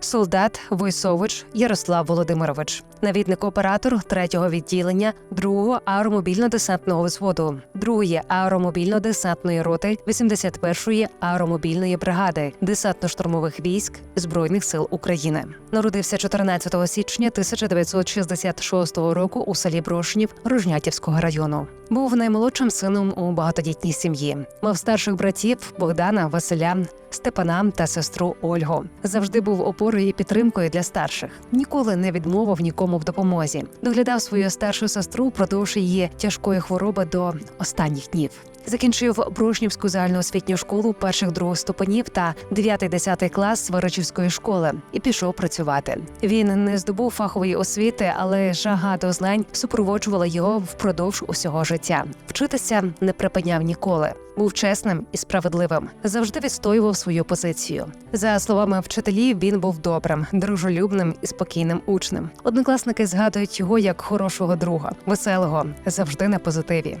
Солдат Войсович Ярослав Володимирович, навідник-оператор 3-го відділення 2-го аеромобільно-десантного взводу, 2-ї аеромобільно-десантної роти 81-ї аеромобільної бригади десантно-штурмових військ Збройних сил України. Народився 14 січня 1966 року у селі Брошнів Рожнятівського району. Був наймолодшим сином у багатодітній сім'ї. Мав старших братів Богдана, Василя, Степана та сестру Ольгу. Завжди був опорою і підтримкою для старших. Ніколи не відмовив нікому в допомозі. Доглядав свою старшу сестру впродовж її тяжкої хвороби до останніх днів. Закінчив Брошнівську загальноосвітню школу перших других ступенів та 9-10 клас Сваричівської школи і пішов працювати. Він не здобув фахової освіти, але жага до знань супроводжувала його впродовж усього життя. Вчитися не припиняв ніколи. Був чесним і справедливим, завжди відстоював свою позицію. За словами вчителів, він був добрим, дружелюбним і спокійним учнем. Однокласники згадують його як хорошого друга, веселого, завжди на позитиві.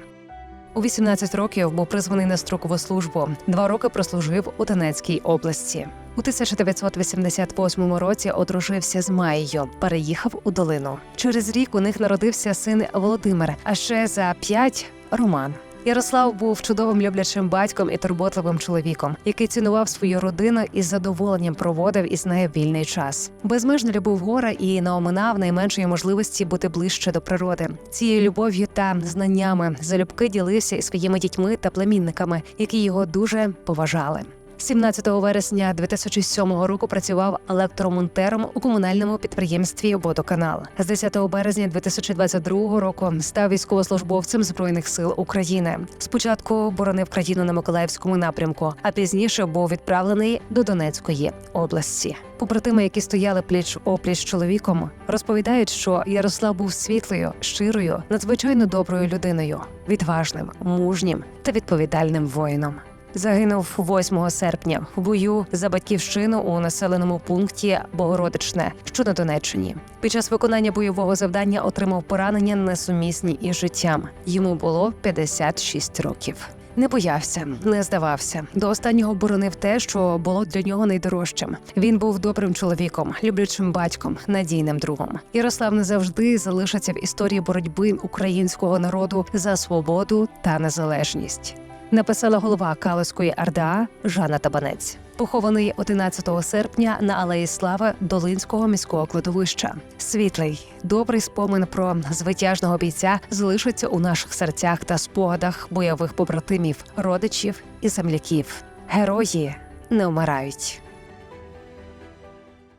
У 18 років був призваний на строкову службу. Два роки прослужив у Донецькій області. У 1988 році одружився з Маєю, переїхав у долину. Через рік у них народився син Володимир, а ще за п'ять Роман. Ярослав був чудовим люблячим батьком і турботливим чоловіком, який цінував свою родину і з задоволенням проводив із нею вільний час. Безмежно любив гора і не оминав найменшої можливості бути ближче до природи. Цією любов'ю та знаннями залюбки ділився із своїми дітьми та племінниками, які його дуже поважали. 17 вересня 2007 року працював електромонтером у комунальному підприємстві «Водоканал». З 10 березня 2022 року став військовослужбовцем збройних сил України. Спочатку боронив країну на Миколаївському напрямку, а пізніше був відправлений до Донецької області. Побратими, які стояли пліч опліч чоловіком, розповідають, що Ярослав був світлою, щирою, надзвичайно доброю людиною, відважним, мужнім та відповідальним воїном. Загинув 8 серпня в бою за батьківщину у населеному пункті Богородичне, що на Донеччині. Під час виконання бойового завдання отримав поранення несумісні із життям. Йому було 56 років. Не боявся, не здавався. До останнього боронив те, що було для нього найдорожчим. Він був добрим чоловіком, люблячим батьком, надійним другом. Ярослав не завжди залишиться в історії боротьби українського народу за свободу та незалежність написала голова Калиської РДА Жанна Табанець. Похований 11 серпня на алеї Слави Долинського міського кладовища. Світлий, добрий спомин про звитяжного бійця залишиться у наших серцях та спогадах бойових побратимів, родичів і земляків. Герої не вмирають.